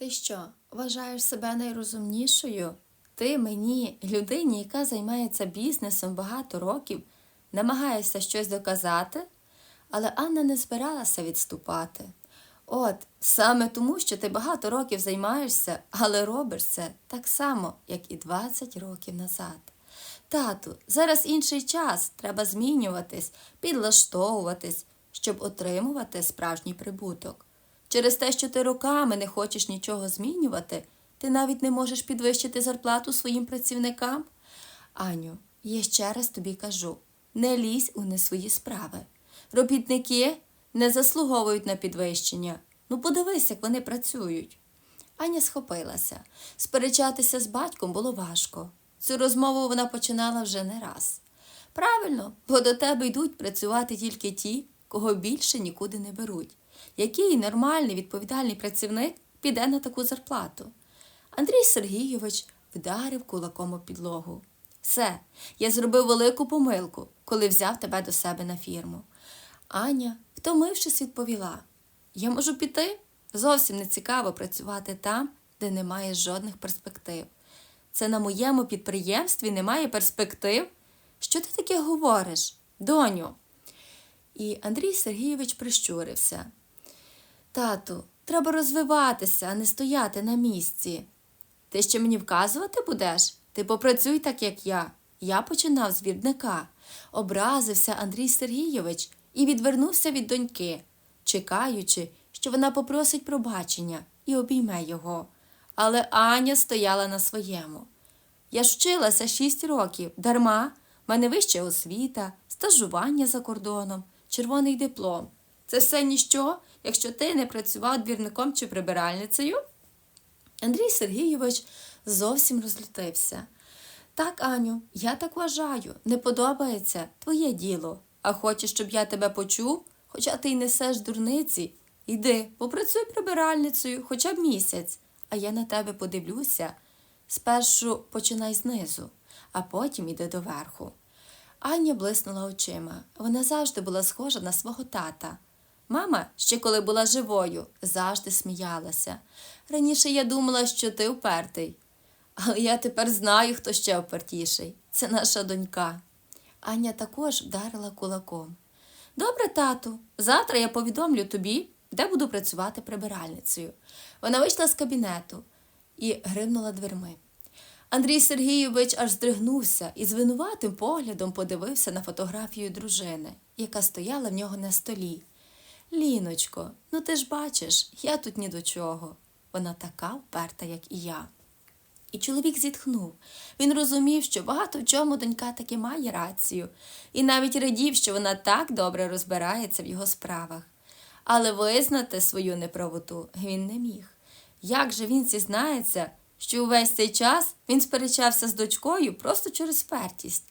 Ти що, вважаєш себе найрозумнішою? Ти мені, людині, яка займається бізнесом багато років, намагаєшся щось доказати? Але Анна не збиралася відступати. От, саме тому, що ти багато років займаєшся, але робиш це так само, як і 20 років назад. Тату, зараз інший час, треба змінюватись, підлаштовуватись, щоб отримувати справжній прибуток. Через те, що ти роками не хочеш нічого змінювати, ти навіть не можеш підвищити зарплату своїм працівникам. Аню, я ще раз тобі кажу: не лізь у не свої справи. Робітники не заслуговують на підвищення. Ну, подивись, як вони працюють. Аня схопилася. Сперечатися з батьком було важко. Цю розмову вона починала вже не раз. Правильно, бо до тебе йдуть працювати тільки ті, кого більше нікуди не беруть. Який нормальний відповідальний працівник піде на таку зарплату? Андрій Сергійович вдарив кулаком у підлогу. Все, я зробив велику помилку, коли взяв тебе до себе на фірму. Аня, втомившись, відповіла: Я можу піти? Зовсім не цікаво працювати там, де немає жодних перспектив. Це на моєму підприємстві немає перспектив? Що ти таке говориш, доню? І Андрій Сергійович прищурився. Тату, треба розвиватися, а не стояти на місці. Ти ще мені вказувати будеш? Ти попрацюй так, як я. Я починав з вірника. Образився Андрій Сергійович і відвернувся від доньки, чекаючи, що вона попросить пробачення і обійме його. Але Аня стояла на своєму. Я ж вчилася шість років, дарма, в мене вища освіта, стажування за кордоном, червоний диплом. Це все ніщо, якщо ти не працював двірником чи прибиральницею? Андрій Сергійович зовсім розлютився. Так, Аню, я так вважаю, не подобається твоє діло. А хочеш, щоб я тебе почув, хоча ти й несеш дурниці, йди, попрацюй прибиральницею хоча б місяць, а я на тебе подивлюся. Спершу починай знизу, а потім іди доверху. Аня блиснула очима. Вона завжди була схожа на свого тата. Мама, ще коли була живою, завжди сміялася. Раніше я думала, що ти впертий. Але я тепер знаю, хто ще впертіший. Це наша донька. Аня також вдарила кулаком. Добре, тату, завтра я повідомлю тобі, де буду працювати прибиральницею. Вона вийшла з кабінету і гримнула дверми. Андрій Сергійович аж здригнувся і з винуватим поглядом подивився на фотографію дружини, яка стояла в нього на столі. Ліночко, ну ти ж бачиш, я тут ні до чого. Вона така вперта, як і я. І чоловік зітхнув. Він розумів, що багато в чому донька таки має рацію, і навіть радів, що вона так добре розбирається в його справах. Але визнати свою неправоту він не міг. Як же він зізнається, що увесь цей час він сперечався з дочкою просто через впертість?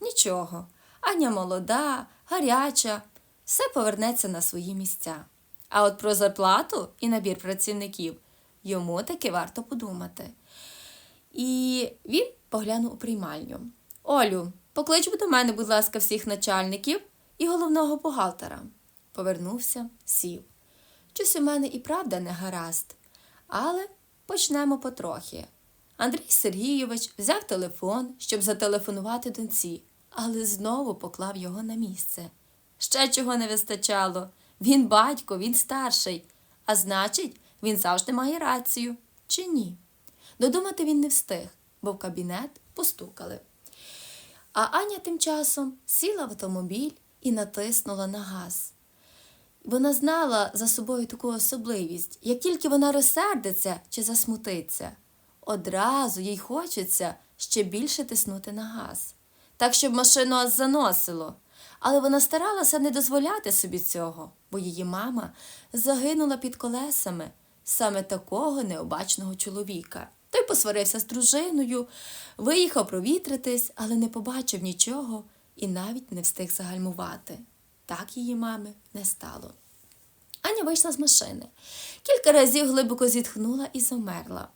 Нічого. Аня молода, гаряча, все повернеться на свої місця. А от про зарплату і набір працівників йому таки варто подумати. І він поглянув у приймальню. Олю, поклич до мене, будь ласка, всіх начальників і головного бухгалтера. Повернувся, сів. Щось у мене і правда не гаразд. Але почнемо потрохи. Андрій Сергійович взяв телефон, щоб зателефонувати доньці, але знову поклав його на місце. Ще чого не вистачало. Він батько, він старший, а значить, він завжди має рацію, чи ні? Додумати він не встиг, бо в кабінет постукали. А Аня тим часом сіла в автомобіль і натиснула на газ. Вона знала за собою таку особливість, як тільки вона розсердиться чи засмутиться, одразу їй хочеться ще більше тиснути на газ, так, щоб машину заносило. Але вона старалася не дозволяти собі цього, бо її мама загинула під колесами саме такого необачного чоловіка. Той посварився з дружиною, виїхав провітритись, але не побачив нічого і навіть не встиг загальмувати. Так її мами не стало. Аня вийшла з машини. Кілька разів глибоко зітхнула і замерла.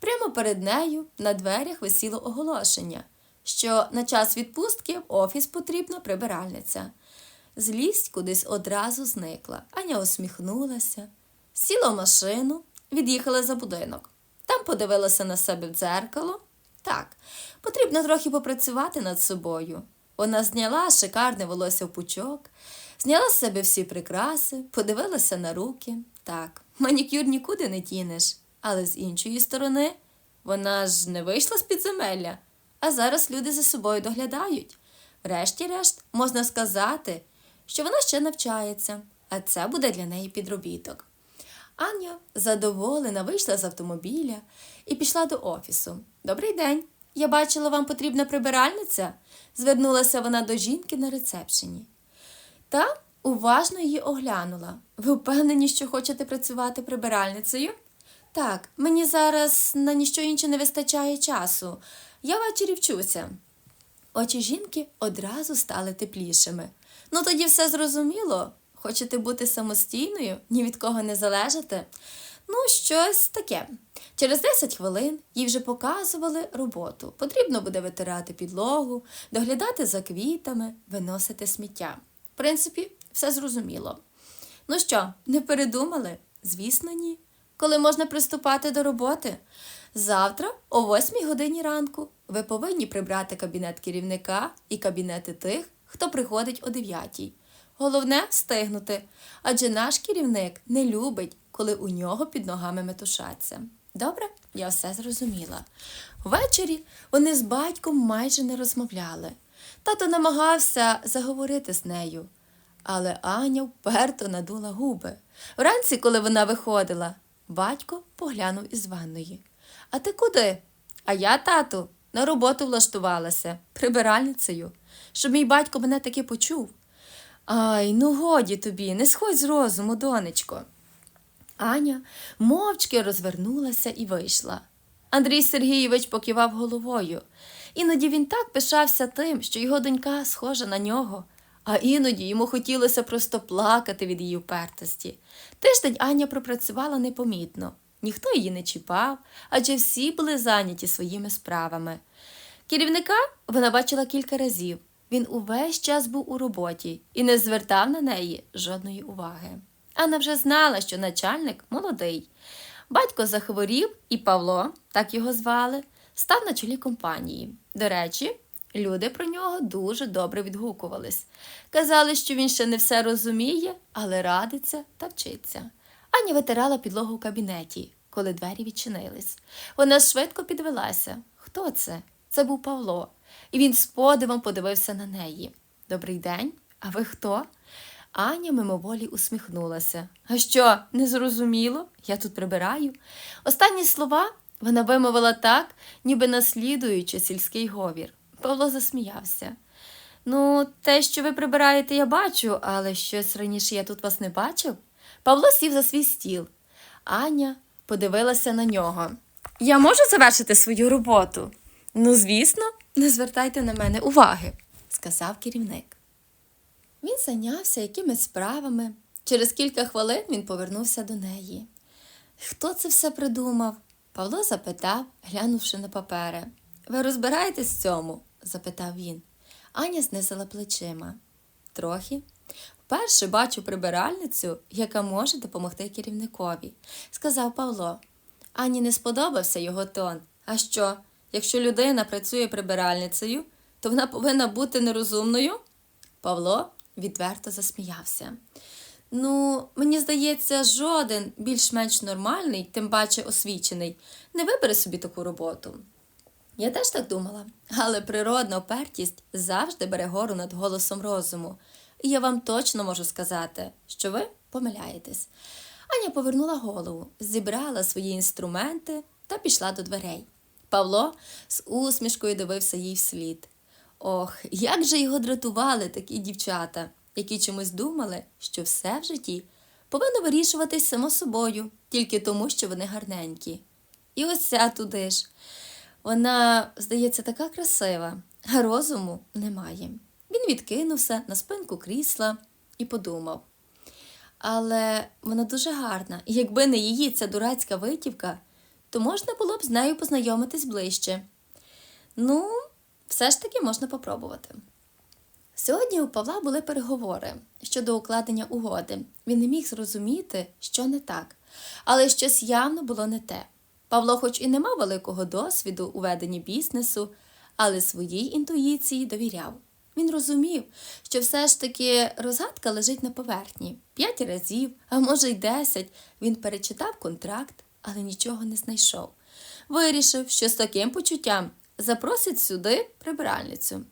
Прямо перед нею на дверях висіло оголошення, що на час відпустки в офіс потрібна прибиральниця. Злість кудись одразу зникла. Аня усміхнулася, сіла в машину від'їхали за будинок. Там подивилася на себе в дзеркало. Так, потрібно трохи попрацювати над собою. Вона зняла шикарне волосся в пучок, зняла з себе всі прикраси, подивилася на руки. Так, манікюр нікуди не тінеш. Але з іншої сторони, вона ж не вийшла з підземелля, а зараз люди за собою доглядають. Врешті-решт, можна сказати, що вона ще навчається, а це буде для неї підробіток. Аня задоволена вийшла з автомобіля і пішла до офісу. Добрий день. Я бачила, вам потрібна прибиральниця. звернулася вона до жінки на рецепшені. Та уважно її оглянула. Ви впевнені, що хочете працювати прибиральницею? Так, мені зараз на ніщо інше не вистачає часу. Я ввечері вчуся. Очі жінки одразу стали теплішими. Ну тоді все зрозуміло. Хочете бути самостійною, ні від кого не залежати? Ну, щось таке. Через 10 хвилин їй вже показували роботу. Потрібно буде витирати підлогу, доглядати за квітами, виносити сміття. В принципі, все зрозуміло. Ну що, не передумали? Звісно, ні. Коли можна приступати до роботи? Завтра, о 8 годині ранку, ви повинні прибрати кабінет керівника і кабінети тих, хто приходить о 9. Головне встигнути, адже наш керівник не любить, коли у нього під ногами метушаться. Добре, я все зрозуміла. Ввечері вони з батьком майже не розмовляли. Тато намагався заговорити з нею, але Аня вперто надула губи. Вранці, коли вона виходила, батько поглянув із ванної. А ти куди? А я, тату, на роботу влаштувалася, прибиральницею, щоб мій батько мене таки почув. Ай, ну годі тобі, не сходь з розуму, донечко. Аня мовчки розвернулася і вийшла. Андрій Сергійович покивав головою. Іноді він так пишався тим, що його донька схожа на нього, а іноді йому хотілося просто плакати від її впертості. Тиждень Аня пропрацювала непомітно. Ніхто її не чіпав, адже всі були зайняті своїми справами. Керівника вона бачила кілька разів. Він увесь час був у роботі і не звертав на неї жодної уваги. Анна вже знала, що начальник молодий. Батько захворів, і Павло, так його звали, став на чолі компанії. До речі, люди про нього дуже добре відгукувались. Казали, що він ще не все розуміє, але радиться та вчиться. Аня витирала підлогу в кабінеті, коли двері відчинились. Вона швидко підвелася. Хто це? Це був Павло, і він з подивом подивився на неї. Добрий день, а ви хто? Аня мимоволі усміхнулася. А що, не зрозуміло? Я тут прибираю. Останні слова вона вимовила так, ніби наслідуючи сільський говір. Павло засміявся. Ну, те, що ви прибираєте, я бачу, але щось раніше я тут вас не бачив. Павло сів за свій стіл. Аня подивилася на нього. Я можу завершити свою роботу? Ну, звісно, не звертайте на мене уваги, сказав керівник. Він зайнявся якимись справами. Через кілька хвилин він повернувся до неї. Хто це все придумав? Павло запитав, глянувши на папери. Ви розбираєтесь в цьому? Запитав він. Аня знизила плечима. Трохи. Вперше бачу прибиральницю, яка може допомогти керівникові, сказав Павло. Ані не сподобався його тон. А що, якщо людина працює прибиральницею, то вона повинна бути нерозумною? Павло відверто засміявся. Ну, мені здається, жоден більш-менш нормальний, тим паче освічений, не вибере собі таку роботу. Я теж так думала, але природна опертість завжди бере гору над голосом розуму. І я вам точно можу сказати, що ви помиляєтесь. Аня повернула голову, зібрала свої інструменти та пішла до дверей. Павло з усмішкою дивився їй вслід. Ох, як же його дратували такі дівчата, які чомусь думали, що все в житті повинно вирішуватись само собою, тільки тому, що вони гарненькі. І ось ця туди ж. Вона, здається, така красива, а розуму немає. Він відкинувся на спинку крісла і подумав. Але вона дуже гарна, і якби не її ця дурацька витівка, то можна було б з нею познайомитись ближче. Ну, все ж таки можна попробувати. Сьогодні у Павла були переговори щодо укладення угоди. Він не міг зрозуміти, що не так. Але щось явно було не те. Павло, хоч і не мав великого досвіду у веденні бізнесу, але своїй інтуїції довіряв. Він розумів, що все ж таки розгадка лежить на поверхні. П'ять разів, а може й десять. Він перечитав контракт, але нічого не знайшов. Вирішив, що з таким почуттям запросить сюди прибиральницю.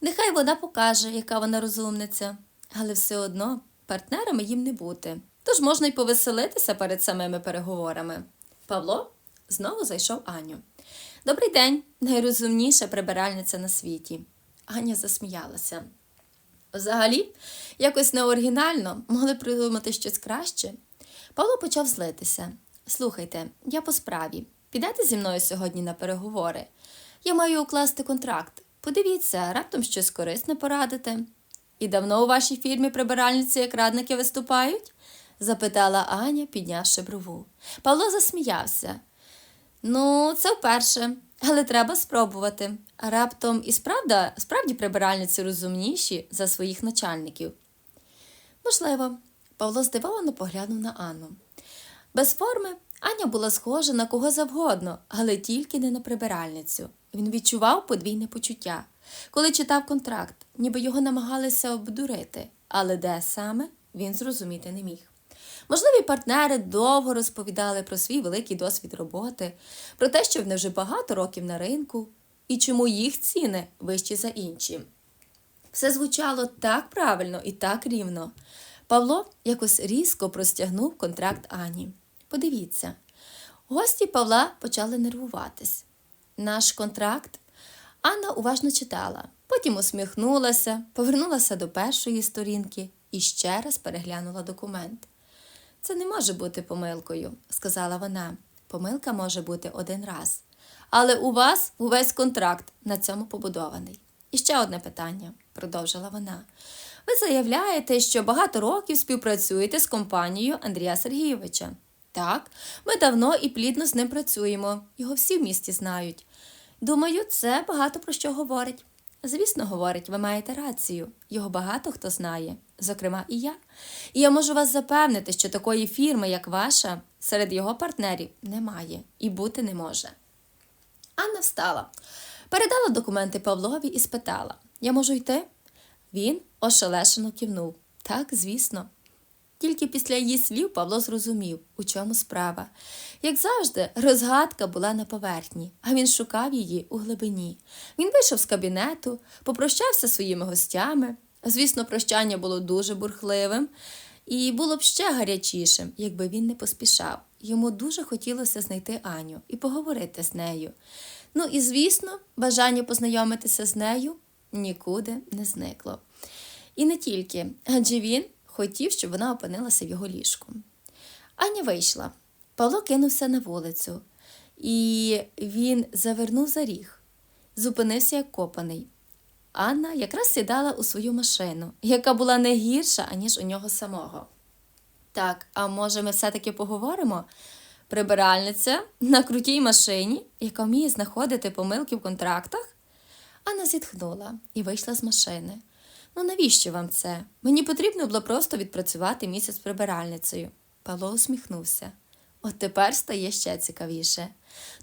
Нехай вона покаже, яка вона розумниця, але все одно партнерами їм не бути. Тож можна й повеселитися перед самими переговорами. Павло знову зайшов Аню. Добрий день, найрозумніша прибиральниця на світі. Аня засміялася. Взагалі, якось неоригінально могли придумати щось краще. Павло почав злитися. Слухайте, я по справі. Підете зі мною сьогодні на переговори. Я маю укласти контракт. Подивіться, раптом щось корисне порадите. І давно у вашій фірмі прибиральниці як радники виступають? запитала Аня, піднявши брову. Павло засміявся. Ну, це вперше, але треба спробувати. Раптом і справда, справді прибиральниці розумніші за своїх начальників. Можливо, Павло здивовано поглянув на Анну. Без форми Аня була схожа на кого завгодно, але тільки не на прибиральницю. Він відчував подвійне почуття. Коли читав контракт, ніби його намагалися обдурити, але де саме він зрозуміти не міг. Можливі партнери довго розповідали про свій великий досвід роботи, про те, що вони вже багато років на ринку і чому їх ціни вищі за інші. Все звучало так правильно і так рівно. Павло якось різко простягнув контракт Ані. Подивіться, гості Павла почали нервуватись. Наш контракт Анна уважно читала, потім усміхнулася, повернулася до першої сторінки і ще раз переглянула документ. Це не може бути помилкою, сказала вона. Помилка може бути один раз. Але у вас увесь контракт на цьому побудований. І ще одне питання, продовжила вона. Ви заявляєте, що багато років співпрацюєте з компанією Андрія Сергійовича. Так, ми давно і плідно з ним працюємо, його всі в місті знають. Думаю, це багато про що говорить. Звісно, говорить, ви маєте рацію. Його багато хто знає, зокрема і я. І я можу вас запевнити, що такої фірми, як ваша, серед його партнерів немає і бути не може. Анна встала, передала документи Павлові і спитала: Я можу йти? Він ошелешено кивнув. Так, звісно. Тільки після її слів Павло зрозумів, у чому справа. Як завжди, розгадка була на поверхні, а він шукав її у глибині. Він вийшов з кабінету, попрощався своїми гостями. Звісно, прощання було дуже бурхливим і було б ще гарячішим, якби він не поспішав. Йому дуже хотілося знайти Аню і поговорити з нею. Ну і, звісно, бажання познайомитися з нею нікуди не зникло. І не тільки, адже він хотів, щоб вона опинилася в його ліжку. Аня вийшла. Павло кинувся на вулицю, і він завернув за ріг, зупинився як копаний. Анна якраз сідала у свою машину, яка була не гірша, аніж у нього самого. Так, а може, ми все-таки поговоримо? Прибиральниця на крутій машині, яка вміє знаходити помилки в контрактах? Анна зітхнула і вийшла з машини. Ну навіщо вам це? Мені потрібно було просто відпрацювати місяць прибиральницею. Павло усміхнувся. От тепер стає ще цікавіше.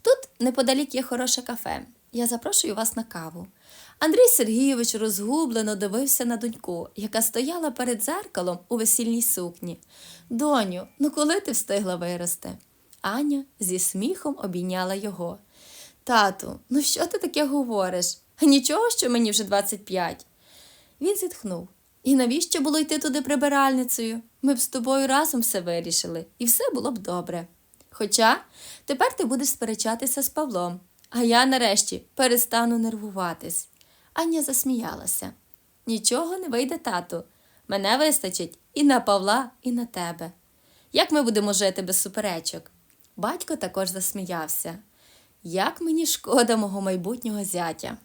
Тут неподалік є хороше кафе. Я запрошую вас на каву. Андрій Сергійович розгублено дивився на доньку, яка стояла перед дзеркалом у весільній сукні. Доню, ну коли ти встигла вирости? Аня зі сміхом обійняла його. Тату, ну що ти таке говориш? Нічого, що мені вже 25. Він зітхнув. І навіщо було йти туди прибиральницею? Ми б з тобою разом все вирішили, і все було б добре. Хоча тепер ти будеш сперечатися з Павлом, а я нарешті перестану нервуватись. Аня засміялася. Нічого не вийде, тату. Мене вистачить і на Павла, і на тебе. Як ми будемо жити без суперечок? Батько також засміявся. Як мені шкода мого майбутнього зятя.